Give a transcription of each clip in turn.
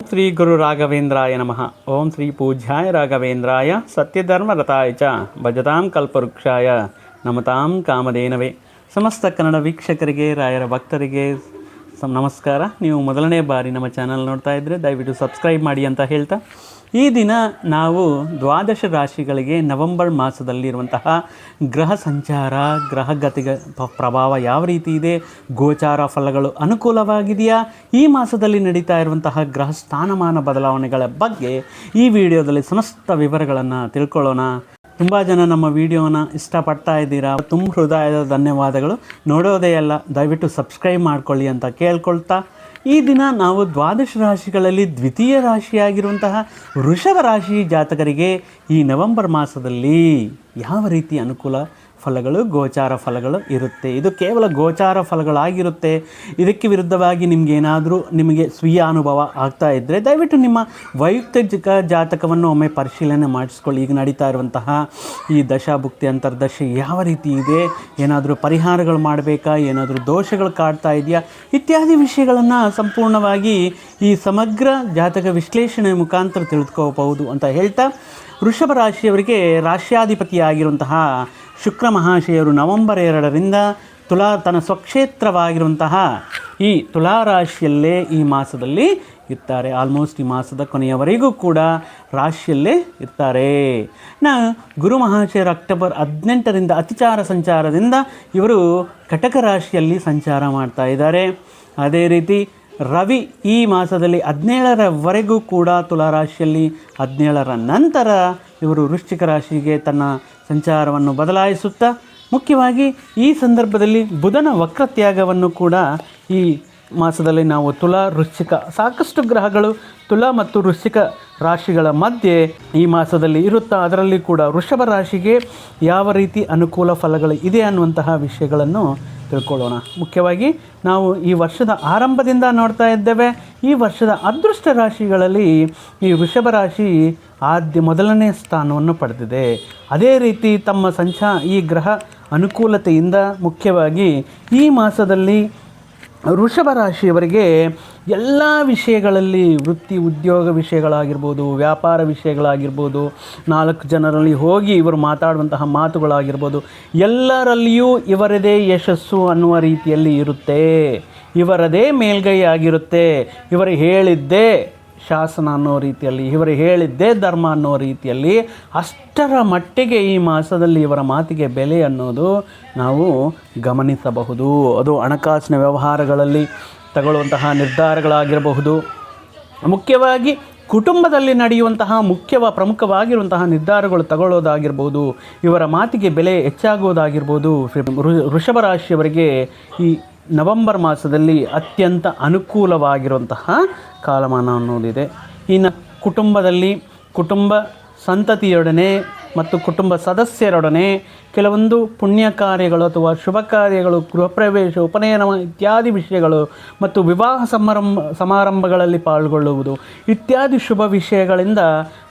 ಶ್ರೀ ಗುರು ರಾಘವೇಂದ್ರಾಯ ನಮಃ. ಓಂ ಶ್ರೀ ಪೂಜ್ಯಾಯ ರಾಘವೇಂದ್ರಾಯ ಸತ್ಯಧರ್ಮರತಾಯ ಚ ಭಜತಾಂ ಕಲ್ಪವೃಕ್ಷಾಯ ನಮತಾಂ ಕಾಮಧೇನವೇ. ಸಮಸ್ತ ಕನ್ನಡ ವೀಕ್ಷಕರಿಗೆ, ರಾಯರ ಭಕ್ತರಿಗೆ ನಮಸ್ಕಾರ. ನೀವು ಮೊದಲನೇ ಬಾರಿ ನಮ್ಮ ಚಾನಲ್ ನೋಡ್ತಾ ಇದ್ದರೆ ದಯವಿಟ್ಟು ಸಬ್ಸ್ಕ್ರೈಬ್ ಮಾಡಿ ಅಂತ ಹೇಳ್ತಾ ಈ ದಿನ ನಾವು ದ್ವಾದಶ ರಾಶಿಗಳಿಗೆ ನವೆಂಬರ್ ಮಾಸದಲ್ಲಿರುವಂತಹ ಗ್ರಹ ಸಂಚಾರ ಗ್ರಹಗತಿಗ ಪ್ರಭಾವ ಯಾವ ರೀತಿ ಇದೆ, ಗೋಚಾರ ಫಲಗಳು ಅನುಕೂಲವಾಗಿದೆಯಾ? ಈ ಮಾಸದಲ್ಲಿ ನಡೀತಾ ಇರುವಂತಹ ಗ್ರಹ ಸ್ಥಾನಮಾನ ಬದಲಾವಣೆಗಳ ಬಗ್ಗೆ ಈ ವಿಡಿಯೋದಲ್ಲಿ ಸಮಸ್ತ ವಿವರಗಳನ್ನು ತಿಳ್ಕೊಳ್ಳೋಣ. ತುಂಬ ಜನ ನಮ್ಮ ವಿಡಿಯೋನ ಇಷ್ಟಪಡ್ತಾ ಇದ್ದೀರಾ? ತುಂಬ ಹೃದಯದ ಧನ್ಯವಾದಗಳು. ನೋಡೋದೇ ಅಲ್ಲ, ದಯವಿಟ್ಟು ಸಬ್ಸ್ಕ್ರೈಬ್ ಮಾಡ್ಕೊಳ್ಳಿ ಅಂತ ಕೇಳ್ಕೊಳ್ತಾ ಈ ದಿನ ನಾವು ದ್ವಾದಶ ರಾಶಿಗಳಲ್ಲಿ ದ್ವಿತೀಯ ರಾಶಿಯಾಗಿರುವಂತಹ ವೃಷಭ ರಾಶಿ ಜಾತಕರಿಗೆ ಈ ನವೆಂಬರ್ ಮಾಸದಲ್ಲಿ ಯಾವ ರೀತಿ ಅನುಕೂಲ ಫಲಗಳು, ಗೋಚಾರ ಫಲಗಳು ಇರುತ್ತೆ. ಇದು ಕೇವಲ ಗೋಚಾರ ಫಲಗಳಾಗಿರುತ್ತೆ. ಇದಕ್ಕೆ ವಿರುದ್ಧವಾಗಿ ನಿಮ್ಗೆ ಏನಾದರೂ ನಿಮಗೆ ಸ್ವೀಯ ಅನುಭವ ಆಗ್ತಾ ಇದ್ದರೆ ದಯವಿಟ್ಟು ನಿಮ್ಮ ವೈಯಕ್ತಿಕ ಜಾತಕವನ್ನು ಒಮ್ಮೆ ಪರಿಶೀಲನೆ ಮಾಡಿಸ್ಕೊಳ್ಳಿ. ಈಗ ನಡೀತಾ ಇರುವಂತಹ ಈ ದಶಾಭುಕ್ತಿ ಅಂತರ್ದಶೆ ಯಾವ ರೀತಿ ಇದೆ? ಏನಾದರೂ ಪರಿಹಾರಗಳು ಮಾಡಬೇಕಾ? ಏನಾದರೂ ದೋಷಗಳು ಕಾಡ್ತಾ ಇದೆಯಾ? ಇತ್ಯಾದಿ ವಿಷಯಗಳನ್ನು ಸಂಪೂರ್ಣವಾಗಿ ಈ ಸಮಗ್ರ ಜಾತಕ ವಿಶ್ಲೇಷಣೆ ಮುಖಾಂತರ ತಿಳಿದುಕೋಬಹುದು ಅಂತ ಹೇಳ್ತಾ ವೃಷಭ ರಾಶಿಯವರಿಗೆ ರಾಶ್ಯಾಧಿಪತಿಯಾಗಿರುವಂತಹ ಶುಕ್ರ ಮಹಾಶಯರು ನವೆಂಬರ್ ಎರಡರಿಂದ ತುಲಾ ತನ್ನ ಸ್ವಕ್ಷೇತ್ರವಾಗಿರುವಂತಹ ಈ ತುಲಾರಾಶಿಯಲ್ಲೇ ಈ ಮಾಸದಲ್ಲಿ ಇರ್ತಾರೆ. ಆಲ್ಮೋಸ್ಟ್ ಈ ಮಾಸದ ಕೊನೆಯವರೆಗೂ ಕೂಡ ರಾಶಿಯಲ್ಲೇ ಇರ್ತಾರೆ. ನಾ ಗುರು ಮಹಾಶಯರು ಅಕ್ಟೋಬರ್ ಹದಿನೆಂಟರಿಂದ ಅತಿಚಾರ ಸಂಚಾರದಿಂದ ಇವರು ಕಟಕ ರಾಶಿಯಲ್ಲಿ ಸಂಚಾರ ಮಾಡ್ತಾ ಇದ್ದಾರೆ. ಅದೇ ರೀತಿ ರವಿ ಈ ಮಾಸದಲ್ಲಿ ಹದಿನೇಳರವರೆಗೂ ಕೂಡ ತುಲಾರಾಶಿಯಲ್ಲಿ, ಹದಿನೇಳರ ನಂತರ ಇವರು ವೃಶ್ಚಿಕ ರಾಶಿಗೆ ತನ್ನ ಸಂಚಾರವನ್ನು ಬದಲಾಯಿಸುತ್ತಾ, ಮುಖ್ಯವಾಗಿ ಈ ಸಂದರ್ಭದಲ್ಲಿ ಬುಧನ ವಕ್ರತ್ಯಾಗವನ್ನು ಕೂಡ ಈ ಮಾಸದಲ್ಲಿ ನಾವು ತುಲಾ ವೃಶ್ಚಿಕ, ಸಾಕಷ್ಟು ಗ್ರಹಗಳು ತುಲಾ ಮತ್ತು ವೃಶ್ಚಿಕ ರಾಶಿಗಳ ಮಧ್ಯೆ ಈ ಮಾಸದಲ್ಲಿ ಇರುತ್ತಾ, ಅದರಲ್ಲಿ ಕೂಡ ವೃಷಭ ರಾಶಿಗೆ ಯಾವ ರೀತಿ ಅನುಕೂಲ ಫಲಗಳು ಇದೆ ಅನ್ನುವಂತಹ ವಿಷಯಗಳನ್ನು ತಿಳ್ಕೊಳ್ಳೋಣ. ಮುಖ್ಯವಾಗಿ ನಾವು ಈ ವರ್ಷದ ಆರಂಭದಿಂದ ನೋಡ್ತಾ ಇದ್ದೇವೆ. ಈ ವರ್ಷದ ಅದೃಷ್ಟ ರಾಶಿಗಳಲ್ಲಿ ಈ ವೃಷಭ ರಾಶಿ ಆದ್ಯ ಮೊದಲನೇ ಸ್ಥಾನವನ್ನು ಪಡೆದಿದೆ. ಅದೇ ರೀತಿ ತಮ್ಮ ಸಂಚಾ ಈ ಗ್ರಹ ಅನುಕೂಲತೆಯಿಂದ ಮುಖ್ಯವಾಗಿ ಈ ಮಾಸದಲ್ಲಿ ವೃಷಭ ರಾಶಿಯವರಿಗೆ ಎಲ್ಲ ವಿಷಯಗಳಲ್ಲಿ ವೃತ್ತಿ, ಉದ್ಯೋಗ ವಿಷಯಗಳಾಗಿರ್ಬೋದು, ವ್ಯಾಪಾರ ವಿಷಯಗಳಾಗಿರ್ಬೋದು, ನಾಲ್ಕು ಜನರಲ್ಲಿ ಹೋಗಿ ಇವರು ಮಾತಾಡುವಂತಹ ಮಾತುಗಳಾಗಿರ್ಬೋದು, ಎಲ್ಲರಲ್ಲಿಯೂ ಇವರದೇ ಯಶಸ್ಸು ಅನ್ನುವ ರೀತಿಯಲ್ಲಿ ಇರುತ್ತೆ. ಇವರದೇ ಮೇಲ್ಗೈ ಆಗಿರುತ್ತೆ. ಇವರು ಹೇಳಿದ್ದೇ ಶಾಸನ ಅನ್ನೋ ರೀತಿಯಲ್ಲಿ, ಇವರು ಹೇಳಿದ್ದೇ ಧರ್ಮ ಅನ್ನೋ ರೀತಿಯಲ್ಲಿ ಅಷ್ಟರ ಮಟ್ಟಿಗೆ ಈ ಮಾಸದಲ್ಲಿ ಇವರ ಮಾತಿಗೆ ಬೆಲೆ ಅನ್ನೋದು ನಾವು ಗಮನಿಸಬಹುದು. ಅದು ಹಣಕಾಸಿನ ವ್ಯವಹಾರಗಳಲ್ಲಿ ತಗೊಳ್ಳುವಂತಹ ನಿರ್ಧಾರಗಳಾಗಿರಬಹುದು. ಮುಖ್ಯವಾಗಿ ಕುಟುಂಬದಲ್ಲಿ ನಡೆಯುವಂತಹ ಮುಖ್ಯವ ಪ್ರಮುಖವಾಗಿರುವಂತಹ ನಿರ್ಧಾರಗಳು ತಗೊಳ್ಳೋದಾಗಿರ್ಬೋದು ಇವರ ಮಾತಿಗೆ ಬೆಲೆ ವೃಷಭ ರಾಶಿಯವರಿಗೆ ಈ ನವೆಂಬರ್ ಮಾಸದಲ್ಲಿ ಅತ್ಯಂತ ಅನುಕೂಲವಾಗಿರುವಂತಹ ಕಾಲಮಾನ ಅನ್ನೋದಿದೆ. ಇನ್ನು ಕುಟುಂಬದಲ್ಲಿ ಕುಟುಂಬ ಸಂತತಿಯೊಡನೆ ಮತ್ತು ಕುಟುಂಬ ಸದಸ್ಯರೊಡನೆ ಕೆಲವೊಂದು ಪುಣ್ಯ ಕಾರ್ಯಗಳು ಅಥವಾ ಶುಭ ಕಾರ್ಯಗಳು ಗೃಹ ಪ್ರವೇಶ ಉಪನಯನ ಇತ್ಯಾದಿ ವಿಷಯಗಳು ಮತ್ತು ವಿವಾಹ ಸಮಾರಂಭ ಸಮಾರಂಭಗಳಲ್ಲಿ ಪಾಲ್ಗೊಳ್ಳುವುದು. ಇತ್ಯಾದಿ ಶುಭ ವಿಷಯಗಳಿಂದ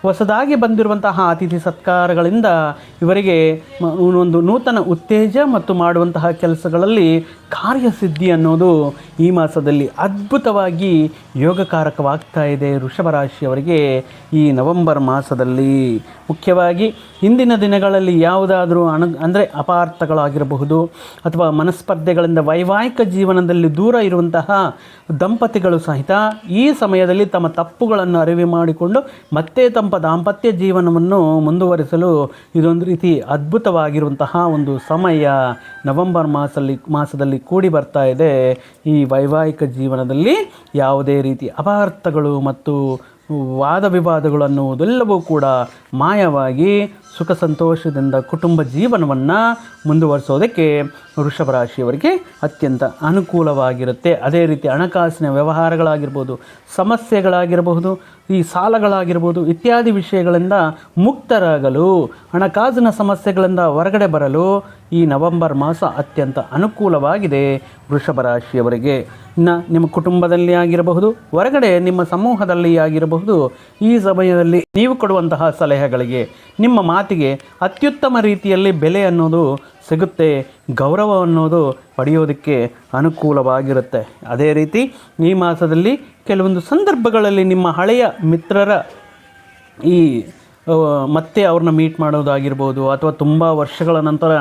ಹೊಸದಾಗಿ ಬಂದಿರುವಂತಹ ಅತಿಥಿ ಸತ್ಕಾರಗಳಿಂದ ಇವರಿಗೆ ಒಂದು ನೂತನ ಉತ್ತೇಜ ಮತ್ತು ಮಾಡುವಂತಹ ಕೆಲಸಗಳಲ್ಲಿ ಕಾರ್ಯಸಿದ್ಧಿ ಅನ್ನೋದು ಈ ಮಾಸದಲ್ಲಿ ಅದ್ಭುತವಾಗಿ ಯೋಗಕಾರಕವಾಗ್ತಾ ಇದೆ. ವೃಷಭ ರಾಶಿಯವರಿಗೆ ಈ ನವೆಂಬರ್ ಮಾಸದಲ್ಲಿ ಮುಖ್ಯವಾಗಿ ಹಿಂದಿನ ದಿನಗಳಲ್ಲಿ ಯಾವುದಾದರೂ ಅಣ ಅಂದರೆ ಅಪಾರ್ಥಗಳಾಗಿರಬಹುದು ಅಥವಾ ಮನಸ್ಪರ್ಧೆಗಳಿಂದ ವೈವಾಹಿಕ ಜೀವನದಲ್ಲಿ ದೂರ ಇರುವಂತಹ ದಂಪತಿಗಳು ಸಹಿತ ಈ ಸಮಯದಲ್ಲಿ ತಮ್ಮ ತಪ್ಪುಗಳನ್ನು ಅರಿವು ಮಾಡಿಕೊಂಡು ಮತ್ತೆ ತಮ್ಮ ದಾಂಪತ್ಯ ಜೀವನವನ್ನು ಮುಂದುವರಿಸಲು ಇದೊಂದು ರೀತಿ ಅದ್ಭುತವಾಗಿರುವಂತಹ ಒಂದು ಸಮಯ ನವೆಂಬರ್ ಮಾಸಲ್ಲಿ, ಮಾಸದಲ್ಲಿ ಕೂಡಿ ಬರ್ತಾ ಇದೆ. ಈ ವೈವಾಹಿಕ ಜೀವನದಲ್ಲಿ ಯಾವುದೇ ರೀತಿ ಅಪಾರ್ಥಗಳು ಮತ್ತು ವಾದ ವಿವಾದಗಳು ಅನ್ನುವುದೆಲ್ಲವೂ ಕೂಡ ಮಾಯವಾಗಿ ಸುಖ ಸಂತೋಷದಿಂದ ಕುಟುಂಬ ಜೀವನವನ್ನು ಮುಂದುವರಿಸೋದಕ್ಕೆ ವೃಷಭ ರಾಶಿಯವರಿಗೆ ಅತ್ಯಂತ ಅನುಕೂಲವಾಗಿರುತ್ತೆ. ಅದೇ ರೀತಿ ಹಣಕಾಸಿನ ವ್ಯವಹಾರಗಳಾಗಿರ್ಬೋದು, ಸಮಸ್ಯೆಗಳಾಗಿರಬಹುದು, ಈ ಸಾಲಗಳಾಗಿರ್ಬೋದು ಇತ್ಯಾದಿ ವಿಷಯಗಳಿಂದ ಮುಕ್ತರಾಗಲು, ಹಣಕಾಸಿನ ಸಮಸ್ಯೆಗಳಿಂದ ಹೊರಗಡೆ ಬರಲು ಈ ನವೆಂಬರ್ ಮಾಸ ಅತ್ಯಂತ ಅನುಕೂಲವಾಗಿದೆ ವೃಷಭ ರಾಶಿಯವರಿಗೆ. ಇನ್ನು ನಿಮ್ಮ ಕುಟುಂಬದಲ್ಲಿ ಆಗಿರಬಹುದು, ಹೊರಗಡೆ ನಿಮ್ಮ ಸಮೂಹದಲ್ಲಿ ಆಗಿರಬಹುದು, ಈ ಸಮಯದಲ್ಲಿ ನೀವು ಕೊಡುವಂತಹ ಸಲಹೆಗಳಿಗೆ ನಿಮ್ಮ ಮಾತಿಗೆ ಅತ್ಯುತ್ತಮ ರೀತಿಯಲ್ಲಿ ಬೆಲೆ ಅನ್ನೋದು ಸಿಗುತ್ತೆ, ಗೌರವ ಅನ್ನೋದು ಪಡೆಯೋದಕ್ಕೆ ಅನುಕೂಲವಾಗಿರುತ್ತೆ. ಅದೇ ರೀತಿ ಈ ಮಾಸದಲ್ಲಿ ಕೆಲವೊಂದು ಸಂದರ್ಭಗಳಲ್ಲಿ ನಿಮ್ಮ ಹಳೆಯ ಮಿತ್ರರ ಈ ಮತ್ತೆ ಅವ್ರನ್ನ ಮೀಟ್ ಮಾಡೋದಾಗಿರ್ಬೋದು ಅಥವಾ ತುಂಬ ವರ್ಷಗಳ ನಂತರ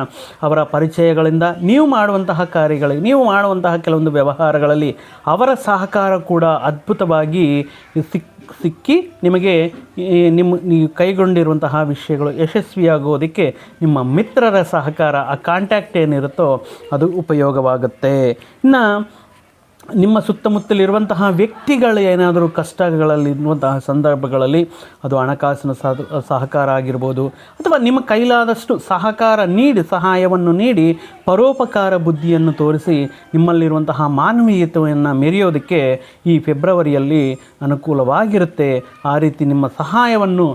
ಅವರ ಪರಿಚಯಗಳಿಂದ ನೀವು ಮಾಡುವಂತಹ ಕಾರ್ಯಗಳಿಗೆ, ನೀವು ಮಾಡುವಂತಹ ಕೆಲವೊಂದು ವ್ಯವಹಾರಗಳಲ್ಲಿ ಅವರ ಸಹಕಾರ ಕೂಡ ಅದ್ಭುತವಾಗಿ ಸಿಕ್, ಸಿಕ್ಕಿ ನಿಮಗೆ ನಿಮ್ಮ ನೀವು ಕೈಗೊಂಡಿರುವಂತಹ ವಿಷಯಗಳು ಯಶಸ್ವಿಯಾಗೋದಕ್ಕೆ ನಿಮ್ಮ ಮಿತ್ರರ ಸಹಕಾರ, ಆ ಕಾಂಟ್ಯಾಕ್ಟ್ ಏನಿರುತ್ತೋ ಅದು ಉಪಯೋಗವಾಗುತ್ತೆ. ಇನ್ನು ನಿಮ್ಮ ಸುತ್ತಮುತ್ತಲಿರುವಂತಹ ವ್ಯಕ್ತಿಗಳು ಏನಾದರೂ ಕಷ್ಟಗಳಲ್ಲಿ ಇರುವಂತಹ ಸಂದರ್ಭಗಳಲ್ಲಿ ಅದು ಹಣಕಾಸಿನ ಸಹಕಾರ ಆಗಿರ್ಬೋದು ಅಥವಾ ನಿಮ್ಮ ಕೈಲಾದಷ್ಟು ಸಹಕಾರ ನೀಡಿ, ಸಹಾಯವನ್ನು ನೀಡಿ ಪರೋಪಕಾರ ಬುದ್ಧಿಯನ್ನು ತೋರಿಸಿ ನಿಮ್ಮಲ್ಲಿರುವಂತಹ ಮಾನವೀಯತೆಯನ್ನು ಮೆರೆಯೋದಕ್ಕೆ ಈ ಫೆಬ್ರವರಿಯಲ್ಲಿ ಅನುಕೂಲವಾಗಿರುತ್ತೆ. ಆ ರೀತಿ ನಿಮ್ಮ ಸಹಾಯವನ್ನು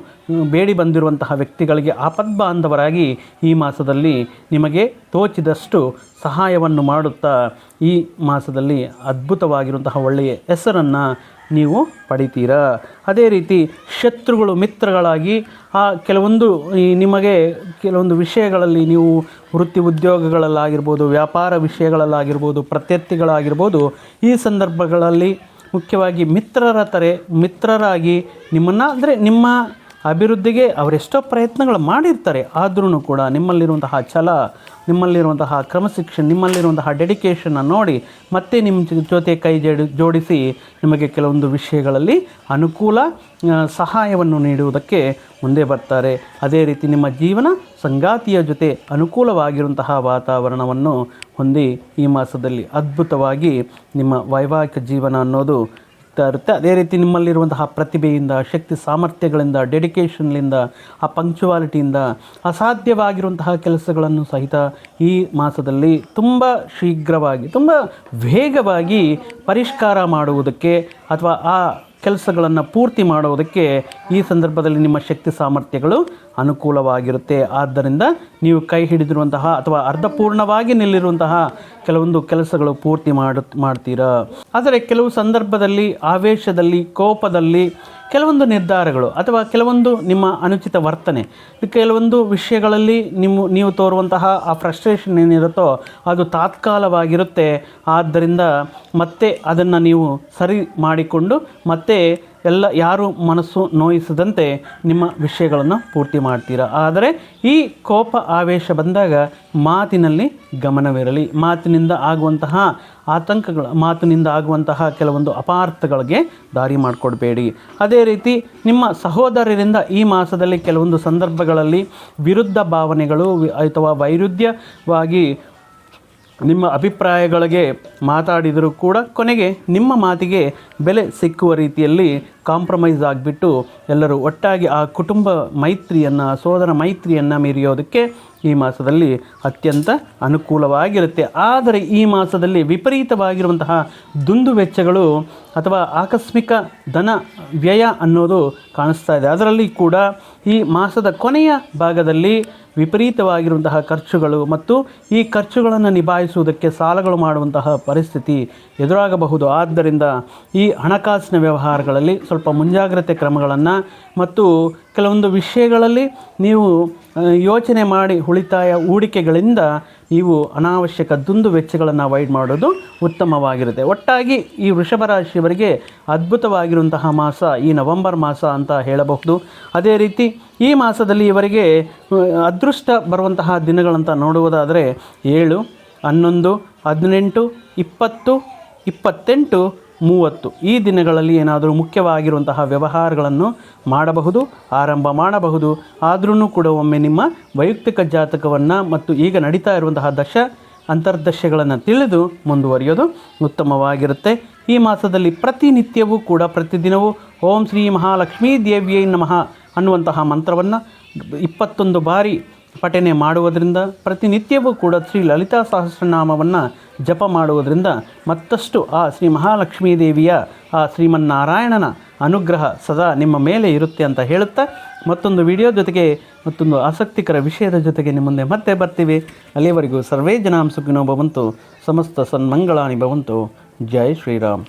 ಬೇಡಿ ಬಂದಿರುವಂತಹ ವ್ಯಕ್ತಿಗಳಿಗೆ ಆಪದ್ಬಾಂಧವರಾಗಿ ಈ ಮಾಸದಲ್ಲಿ ನಿಮಗೆ ತೋಚಿದಷ್ಟು ಸಹಾಯವನ್ನು ಮಾಡುತ್ತಾ ಈ ಮಾಸದಲ್ಲಿ ಅದ್ಭುತವಾಗಿರುವಂತಹ ಒಳ್ಳೆಯ ಹೆಸರನ್ನು ನೀವು ಪಡಿತೀರಾ? ಅದೇ ರೀತಿ ಶತ್ರುಗಳು, ಮಿತ್ರಗಳಾಗಿ, ಆ, ಕೆಲವೊಂದು ನಿಮಗೆ ಕೆಲವೊಂದು ವಿಷಯಗಳಲ್ಲಿ ನೀವು ವೃತ್ತಿ ಉದ್ಯೋಗಗಳಲ್ಲಾಗಿರ್ಬೋದು, ವ್ಯಾಪಾರ ವಿಷಯಗಳಲ್ಲಾಗಿರ್ಬೋದು, ಪ್ರತ್ಯರ್ಥಿಗಳಾಗಿರ್ಬೋದು, ಈ ಸಂದರ್ಭಗಳಲ್ಲಿ ಮುಖ್ಯವಾಗಿ ಮಿತ್ರರ ತರೆ, ಮಿತ್ರರಾಗಿ ನಿಮ್ಮನ್ನು, ಅಂದರೆ ನಿಮ್ಮ ಅಭಿವೃದ್ಧಿಗೆ ಅವರೆಷ್ಟೋ ಪ್ರಯತ್ನಗಳು ಮಾಡಿರ್ತಾರೆ ಆದ್ರೂ ಕೂಡ ನಿಮ್ಮಲ್ಲಿರುವಂತಹ ಛಲ, ನಿಮ್ಮಲ್ಲಿರುವಂತಹ ಕ್ರಮಶಿಕ್ಷಣ ನಿಮ್ಮಲ್ಲಿರುವಂತಹ ಡೆಡಿಕೇಶನ್ನ ನೋಡಿ ಮತ್ತೆ ನಿಮ್ಮ ಜೊತೆ ಕೈ ಜೋಡಿ, ಜೋಡಿಸಿ ನಿಮಗೆ ಕೆಲವೊಂದು ವಿಷಯಗಳಲ್ಲಿ ಅನುಕೂಲ ಸಹಾಯವನ್ನು ನೀಡುವುದಕ್ಕೆ ಮುಂದೆ ಬರ್ತಾರೆ. ಅದೇ ರೀತಿ ನಿಮ್ಮ ಜೀವನ ಸಂಗಾತಿಯ ಜೊತೆ ಅನುಕೂಲವಾಗಿರುವಂತಹ ವಾತಾವರಣವನ್ನು ಹೊಂದಿ ಈ ಮಾಸದಲ್ಲಿ ಅದ್ಭುತವಾಗಿ ನಿಮ್ಮ ವೈವಾಹಿಕ ಜೀವನ ಅನ್ನೋದು ಆಗ್ತಾ ಇರುತ್ತೆ. ಅದೇ ರೀತಿ ನಿಮ್ಮಲ್ಲಿರುವಂತಹ ಪ್ರತಿಭೆಯಿಂದ, ಶಕ್ತಿ ಸಾಮರ್ಥ್ಯಗಳಿಂದ ಡೆಡಿಕೇಷನ್ಲಿಂದ ಆ ಪಂಕ್ಚುವಾಲಿಟಿಯಿಂದ ಅಸಾಧ್ಯವಾಗಿರುವಂತಹ ಕೆಲಸಗಳನ್ನು ಸಹಿತ ಈ ಮಾಸದಲ್ಲಿ ತುಂಬ ಶೀಘ್ರವಾಗಿ, ತುಂಬ ವೇಗವಾಗಿ ಪರಿಷ್ಕಾರ ಮಾಡುವುದಕ್ಕೆ ಅಥವಾ ಆ ಕೆಲಸಗಳನ್ನು ಪೂರ್ತಿ ಮಾಡುವುದಕ್ಕೆ ಈ ಸಂದರ್ಭದಲ್ಲಿ ನಿಮ್ಮ ಶಕ್ತಿ ಸಾಮರ್ಥ್ಯಗಳು ಅನುಕೂಲವಾಗಿರುತ್ತೆ. ಆದ್ದರಿಂದ ನೀವು ಕೈ ಹಿಡಿದಿರುವಂತಹ ಅಥವಾ ಅರ್ಧಪೂರ್ಣವಾಗಿ ನಿಲ್ಲಿರುವಂತಹ ಕೆಲವೊಂದು ಕೆಲಸಗಳು ಪೂರ್ತಿ ಮಾಡು, ಮಾಡ್ತೀರಾ? ಆದರೆ ಕೆಲವು ಸಂದರ್ಭದಲ್ಲಿ, ಆವೇಶದಲ್ಲಿ, ಕೋಪದಲ್ಲಿ ಕೆಲವೊಂದು ನಿರ್ಧಾರಗಳು ಅಥವಾ ಕೆಲವೊಂದು ನಿಮ್ಮ ಅನುಚಿತ ವರ್ತನೆ ಕೆಲವೊಂದು ವಿಷಯಗಳಲ್ಲಿ ನಿಮ್ಮ, ನೀವು ತೋರುವಂತಹ ಆ ಫ್ರಸ್ಟ್ರೇಷನ್ ಏನಿರುತ್ತೋ ಅದು ತಾತ್ಕಾಲವಾಗಿರುತ್ತೆ. ಆದ್ದರಿಂದ ಮತ್ತೆ ಅದನ್ನು ನೀವು ಸರಿ ಮಾಡಿಕೊಂಡು ಮತ್ತೆ ಎಲ್ಲ ಯಾರು ಮನಸ್ಸು ನೋಯಿಸದಂತೆ ನಿಮ್ಮ ವಿಷಯಗಳನ್ನು ಪೂರ್ತಿ ಮಾಡ್ತೀರಾ? ಆದರೆ ಈ ಕೋಪ ಆವೇಶ ಬಂದಾಗ ಮಾತಿನಲ್ಲಿ ಗಮನವಿರಲಿ. ಮಾತಿನಿಂದ ಆಗುವಂತಹ ಆತಂಕಗಳ, ಮಾತಿನಿಂದ ಆಗುವಂತಹ ಕೆಲವೊಂದು ಅಪಾರ್ಥಗಳಿಗೆ ದಾರಿ ಮಾಡಿಕೊಡಬೇಡಿ. ಅದೇ ರೀತಿ ನಿಮ್ಮ ಸಹೋದರರಿಂದ ಈ ಮಾಸದಲ್ಲಿ ಕೆಲವೊಂದು ಸಂದರ್ಭಗಳಲ್ಲಿ ವಿರುದ್ಧ ಭಾವನೆಗಳು, ಅಥವಾ ವೈರುಧ್ಯವಾಗಿ ನಿಮ್ಮ ಅಭಿಪ್ರಾಯಗಳಿಗೆ ಮಾತಾಡಿದರೂ ಕೂಡ ಕೊನೆಗೆ ನಿಮ್ಮ ಮಾತಿಗೆ ಬೆಲೆ ಸಿಕ್ಕುವ ರೀತಿಯಲ್ಲಿ ಕಾಂಪ್ರಮೈಸ್ ಆಗಿಬಿಟ್ಟು ಎಲ್ಲರೂ ಒಟ್ಟಾಗಿ ಆ ಕುಟುಂಬ ಮೈತ್ರಿಯನ್ನು, ಸೋದರ ಮೈತ್ರಿಯನ್ನು ಮೀರಿಯೋದಕ್ಕೆ ಈ ಮಾಸದಲ್ಲಿ ಅತ್ಯಂತ ಅನುಕೂಲವಾಗಿರುತ್ತೆ. ಆದರೆ ಈ ಮಾಸದಲ್ಲಿ ವಿಪರೀತವಾಗಿರುವಂತಹ ದುಂದು ವೆಚ್ಚಗಳು ಅಥವಾ ಆಕಸ್ಮಿಕ ಧನ ವ್ಯಯ ಅನ್ನೋದು ಕಾಣಿಸ್ತಾ ಇದೆ. ಅದರಲ್ಲಿ ಕೂಡ ಈ ಮಾಸದ ಕೊನೆಯ ಭಾಗದಲ್ಲಿ ವಿಪರೀತವಾಗಿರುವಂತಹ ಖರ್ಚುಗಳು ಮತ್ತು ಈ ಖರ್ಚುಗಳನ್ನು ನಿಭಾಯಿಸುವುದಕ್ಕೆ ಸಾಲಗಳು ಮಾಡುವಂತಹ ಪರಿಸ್ಥಿತಿ ಎದುರಾಗಬಹುದು. ಆದ್ದರಿಂದ ಈ ಹಣಕಾಸಿನ ವ್ಯವಹಾರಗಳಲ್ಲಿ ಸ್ವಲ್ಪ ಮುಂಜಾಗ್ರತೆ ಕ್ರಮಗಳನ್ನು ಮತ್ತು ಕೆಲವೊಂದು ವಿಷಯಗಳಲ್ಲಿ ನೀವು ಯೋಚನೆ ಮಾಡಿ ಉಳಿತಾಯ ಹೂಡಿಕೆಗಳಿಂದ ನೀವು ಅನಾವಶ್ಯಕ ದುಂದು ವೆಚ್ಚಗಳನ್ನು ಅವಾಯ್ಡ್ ಮಾಡೋದು ಉತ್ತಮವಾಗಿರುತ್ತೆ. ಒಟ್ಟಾಗಿ ಈ ವೃಷಭ ರಾಶಿಯವರಿಗೆ ಅದ್ಭುತವಾಗಿರುವಂತಹ ಮಾಸ ಈ ನವೆಂಬರ್ ಮಾಸ ಅಂತ ಹೇಳಬಹುದು. ಅದೇ ರೀತಿ ಈ ಮಾಸದಲ್ಲಿ ಇವರಿಗೆ ಅದೃಷ್ಟ ಬರುವಂತಹ ದಿನಗಳಂತ ನೋಡುವುದಾದರೆ ಏಳು, ಹನ್ನೊಂದು, ಹದಿನೆಂಟು, ಇಪ್ಪತ್ತು, ಇಪ್ಪತ್ತೆಂಟು, ಮೂವತ್ತು. ಈ ದಿನಗಳಲ್ಲಿ ಏನಾದರೂ ಮುಖ್ಯವಾಗಿರುವಂತಹ ವ್ಯವಹಾರಗಳನ್ನು ಮಾಡಬಹುದು, ಆರಂಭ ಮಾಡಬಹುದು. ಆದ್ರೂ ಕೂಡ ಒಮ್ಮೆ ನಿಮ್ಮ ವೈಯಕ್ತಿಕ ಜಾತಕವನ್ನು ಮತ್ತು ಈಗ ನಡೀತಾ ಇರುವಂತಹ ದಶ ಅಂತರ್ದಶೆಗಳನ್ನು ತಿಳಿದು ಮುಂದುವರಿಯೋದು ಉತ್ತಮವಾಗಿರುತ್ತೆ. ಈ ಮಾಸದಲ್ಲಿ ಪ್ರತಿನಿತ್ಯವೂ ಕೂಡ ಪ್ರತಿದಿನವೂ ಓಂ ಶ್ರೀ ಮಹಾಲಕ್ಷ್ಮೀ ದೇವಿಯೈ ನಮಃ. ಅನ್ನುವಂತಹ ಮಂತ್ರವನ್ನು ಇಪ್ಪತ್ತೊಂದು ಬಾರಿ ಪಠನೆ ಮಾಡುವುದರಿಂದ ಪ್ರತಿನಿತ್ಯವೂ ಕೂಡ ಶ್ರೀ ಲಲಿತಾ ಸಹಸ್ರನಾಮವನ್ನು ಜಪ ಮಾಡುವುದರಿಂದ ಮತ್ತಷ್ಟು ಆ ಶ್ರೀ ಮಹಾಲಕ್ಷ್ಮೀ ದೇವಿಯ ಆ ಶ್ರೀಮನ್ನಾರಾಯಣನ ಅನುಗ್ರಹ ಸದಾ ನಿಮ್ಮ ಮೇಲೆ ಇರುತ್ತೆ ಅಂತ ಹೇಳುತ್ತಾ ಮತ್ತೊಂದು ವಿಡಿಯೋ ಜೊತೆಗೆ ಮತ್ತೊಂದು ಆಸಕ್ತಿಕರ ವಿಷಯದ ಜೊತೆಗೆ ನಿಮ್ಮ ಮುಂದೆ ಮತ್ತೆ ಬರ್ತೀವಿ. ಅಲ್ಲಿಯವರೆಗೂ ಸರ್ವೇ ಜನಾಂ ಸುಖಿನೋ ಭವಂತು, ಸಮಸ್ತ ಸನ್ಮಂಗಳಾನಿ ಭವಂತು. ಜೈ ಶ್ರೀರಾಮ್.